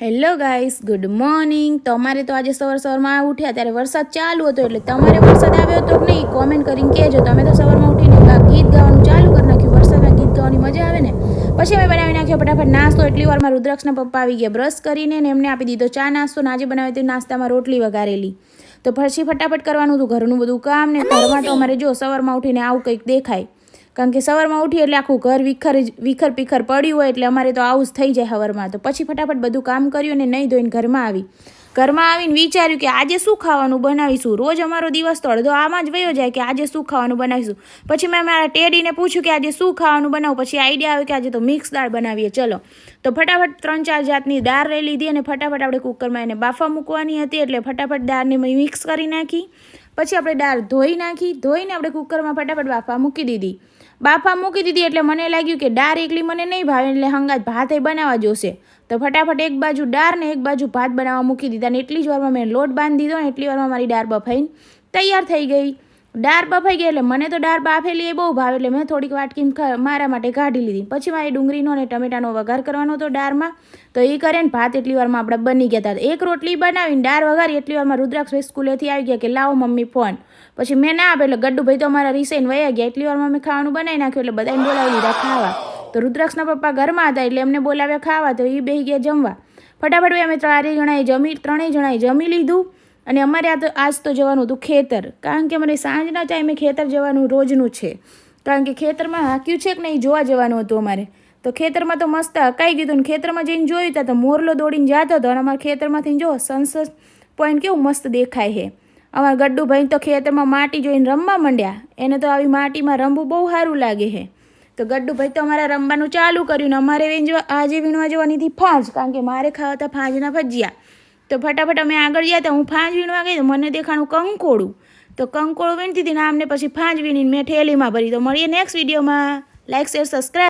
Hello guys good morning. તમારે તો આજે સવાર સવારમાં ઉઠ્યા ત્યારે વરસાદ ચાલુ હતો એટલે તમારે વરસાદ આવ્યો હતો કે નહીં કોમેન્ટ કરીને કહેજો. તમે તો સવારમાં ઉઠીને ગીત ગાવાનું ચાલુ કરી નાખ્યું વરસાદમાં ગીત ગાવાની મજા આવે ને? પછી અમે બનાવી નાખ્યો ફટાફટ નાસ્તો. એટલી વારમાં રુદ્રાક્ષના પપ્પા આવી ગયા બ્રશ કરીને ને એમને આપી દીધો ચા નાસ્તો ને આજે બનાવી હતી નાસ્તામાં રોટલી વઘારેલી. તો પછી ફટાફટ કરવાનું હતું ઘરનું બધું કામ ને ઘરમાં તો અમારે જો સવારમાં ઉઠીને આવું કંઈક દેખાય. કારણ કે સવારમાં ઉઠી એટલે આખું ઘર વિખર વિખર પીખર પડ્યું હોય એટલે અમારે તો આવું જ થઈ જાય સવારમાં તો પછી ફટાફટ બધું કામ કર્યું ને નહીં ધોઈને ઘરમાં આવી. ઘરમાં આવીને વિચાર્યું કે આજે શું ખાવાનું બનાવીશું? રોજ અમારો દિવસ તો અડધો આમાં જ વયો જાય કે આજે શું ખાવાનું બનાવીશું? પછી મેં મારા ટેડીને પૂછ્યું કે આજે શું ખાવાનું બનાવું? પછી આઈડિયા આવ્યો કે આજે તો મિક્સ દાળ બનાવીએ. ચલો. તો ફટાફટ ત્રણ ચાર જાતની દાળ લઈ લીધી અને ફટાફટ આપણે કુકરમાં એને બાફા મૂકવાની હતી એટલે ફટાફટ દાળને મિક્સ કરી નાખી. પછી આપણે દાળ ધોઈ નાખી, ધોઈને આપણે કુકરમાં ફટાફટ બાફા મૂકી દીધી. બાફા મૂકી દીધી એટલે મને લાગ્યું કે દાળ એકલી મને નહીં ભાવે, એટલે હંગાત ભાતે બનાવવા જોશે. તો ફટાફટ એક બાજુ દાળ ને એક બાજુ ભાત બનાવવા મૂકી દીધા ને એટલી જ વારમાં મેં લોટ બાંધી દીધો ને એટલી વારમાં મારી દાળ બફાઈને તૈયાર થઈ ગઈ. દાળ બફાઈ ગયા એટલે મને તો દાળ બાફેલી એ બહુ ભાવે એટલે મેં થોડીક વાટકી મારા માટે કાઢી લીધી. પછી મારે ડુંગળીનો અને ટમેટાનો વઘાર કરવાનો હતો દાળમાં તો એ કરે ને ભાત એટલી વારમાં આપણે બની ગયા હતા. એક રોટલી બનાવીને ડાર વઘારી એટલી વારમાં રુદ્રાક્ષભાઈ સ્કૂલેથી આવી ગયા કે લાવો મમ્મી ફોન. પછી મેં ના આપે એટલે ગડ્ડુભાઈ તો અમારા રિસાઈને વયા ગયા. એટલી વારમાં મેં ખાવાનું બનાવી નાખ્યું એટલે બધાને બોલાવી લીધા ખાવા. તો રુદ્રાક્ષના પપ્પા ઘરમાં હતા એટલે એમને બોલાવ્યા ખાવા તો એ બે ગયા જમવા. ફટાફટ અમે ચારે જણાએ જમી ત્રણેય જણાએ જમી લીધું. અને અમારે આ તો આજ તો જવાનું હતું ખેતર. કારણ કે અમારે સાંજના ટાઈમે ખેતર જવાનું રોજનું છે. કારણ કે ખેતરમાં હાંક્યું છે કે નહીં જોવા જવાનું હતું અમારે. તો ખેતરમાં તો મસ્ત હકાઈ ગયું હતું ખેતરમાં જઈને જોયું તા તો મોરલો દોડીને જતો હતો અને અમારા ખેતરમાંથી જો સનસેટ પોઈન્ટ કેવું મસ્ત દેખાય છે. અમારા ગડ્ડુભાઈ તો ખેતરમાં માટી જોઈને રમવા માંડ્યા. એને તો આવી માટીમાં રમવું બહુ સારું લાગે છે. તો ગડ્ડુભાઈ તો અમારા રમવાનું ચાલુ કર્યું ને અમારે આજે વીણવા જવાની હતી ફાંજ. કારણ કે મારે ખાવા હતા ફાંજના ભજીયા. તો ફટાફટ અમે આગળ ગયા તો હું ફાંજ વીણવા ગઈ તો મને દેખાણું કંકોળું તો કંકોળું વીણતી હતી ને આમને પછી ફાંજ વીણીને મેં ઠેલીમાં ભરી. તો મળીએ નેક્સ્ટ વિડીયોમાં લાઇક શેર સબસ્ક્રાઈબ